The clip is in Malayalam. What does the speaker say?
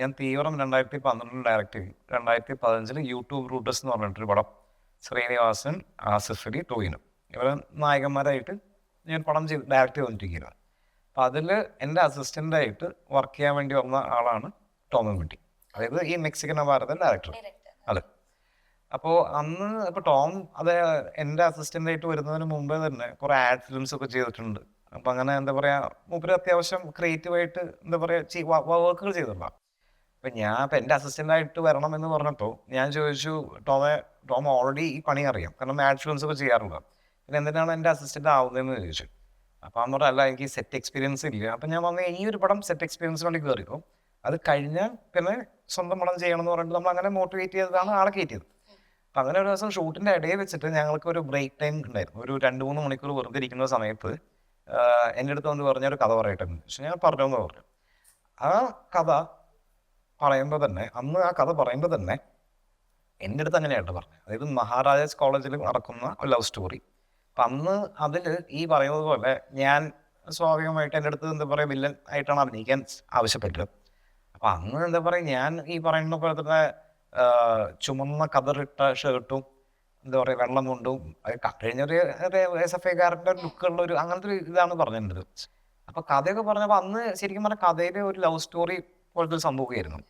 ഞാൻ തീവ്രം രണ്ടായിരത്തി പന്ത്രണ്ടിൽ ഡയറക്റ്റ് ചെയ്തു. രണ്ടായിരത്തി പതിനഞ്ചിൽ യൂട്യൂബ് റൂട്ടേഴ്സ് എന്ന് പറഞ്ഞിട്ടൊരു പടം ശ്രീനിവാസൻ ആസിഫ് അലി ടോയിനും. ഇവരെ നായകന്മാരായിട്ട് ഞാൻ പടം ചെയ്ത് ഡയറക്റ്റ് ചെയ്തുകൊണ്ടിരിക്കുകയാണ് അപ്പം അതിൽ എന്റെ അസിസ്റ്റന്റായിട്ട് വർക്ക് ചെയ്യാൻ വേണ്ടി വന്ന ആളാണ് ടോമൻ കുട്ടി. അതായത് ഈ മെക്സിക്കൻ ഭാരതൻ ഡയറക്ടർ അതെ. അപ്പോൾ അന്ന് ഇപ്പോൾ ടോം അത് എന്റെ അസിസ്റ്റന്റായിട്ട് വരുന്നതിന് മുമ്പേ തന്നെ കുറേ ആഡ് ഫിലിംസ് ഒക്കെ ചെയ്തിട്ടുണ്ട്. അപ്പം അങ്ങനെ എന്താ പറയുക മൂപ്പര് അത്യാവശ്യം ക്രിയേറ്റീവായിട്ട് എന്താ പറയുക വർക്കുകൾ ചെയ്തിട്ടുള്ള അപ്പം ഞാൻ എന്റെ എന്റെ അസിസ്റ്റന്റായിട്ട് വരണം എന്ന് പറഞ്ഞപ്പോൾ ഞാൻ ചോദിച്ചു ടോമെ ടോം ഓൾറെഡി ഈ പണി അറിയാം. കാരണം ഫിലിംസ് ഒക്കെ ചെയ്യാറുണ്ട്. പിന്നെ എന്തിനാണ് എന്റെ അസിസ്റ്റന്റ് ആവുന്നതെന്ന് ചോദിച്ചു. അപ്പം അന്ന് അല്ല എനിക്ക് സെറ്റ് എക്സ്പീരിയൻസ് ഇല്ല. അപ്പം ഞാൻ പറഞ്ഞു ഈ ഒരു പടം സെറ്റ് എക്സ്പീരിയൻസ് വേണ്ടി കയറിയോ അത് കഴിഞ്ഞാൽ പിന്നെ സ്വന്തം പടം ചെയ്യണം എന്ന് പറഞ്ഞിട്ട് നമ്മൾ അങ്ങനെ മോട്ടിവേറ്റ് ചെയ്തതാണ് ആളെ കയറ്റിയത് അപ്പം അങ്ങനെ ഒരു ദിവസം ഷൂട്ടിന്റെ ഇടയിൽ വെച്ചിട്ട് ഞങ്ങൾക്ക് ഒരു ബ്രേക്ക് ടൈം ഉണ്ടായിരുന്നു. ഒരു രണ്ട് മൂന്ന് മണിക്കൂർ വെറുതെ ഇരിക്കുന്ന സമയത്ത് എന്റെ അടുത്ത് വന്ന് പറഞ്ഞ ഒരു കഥ പറയട്ടെ ഞാൻ പറഞ്ഞു എന്ന് പറഞ്ഞു. ആ കഥ പറയുമ്പോൾ തന്നെ അന്ന് ആ കഥ പറയുമ്പോൾ തന്നെ എന്റെ അടുത്ത് അങ്ങനെയായിട്ട് പറഞ്ഞു. അതായത് മഹാരാജാസ് കോളേജിൽ നടക്കുന്ന ഒരു ലവ് സ്റ്റോറി അപ്പം അന്ന് അതിൽ ഈ പറയുന്നത് പോലെ ഞാൻ സ്വാഭാവികമായിട്ട് എന്റെ അടുത്ത് എന്താ പറയുക വില്ലൻ ആയിട്ടാണ് അഭിനയിക്കാൻ ആവശ്യപ്പെട്ടത്. അപ്പം അന്ന് എന്താ പറയുക ഞാൻ ഈ പറയുന്ന പോലെ തന്നെ ചുമന്ന കതറിട്ട ഷർട്ടും എന്താ പറയുക വെള്ളം കൊണ്ടും അത് ക- കഴിഞ്ഞൊരു എസ് എഫ് ഐക്കാരന്റെ ലുക്കുള്ള ഒരു അങ്ങനത്തെ ഒരു ഇതാണ് പറഞ്ഞിട്ടുണ്ട് അപ്പോൾ കഥയൊക്കെ പറഞ്ഞപ്പോൾ അന്ന് ശരിക്കും പറഞ്ഞാൽ കഥയിലെ ഒരു ലവ് സ്റ്റോറി പോലത്തെ സംഭവമായിരുന്നു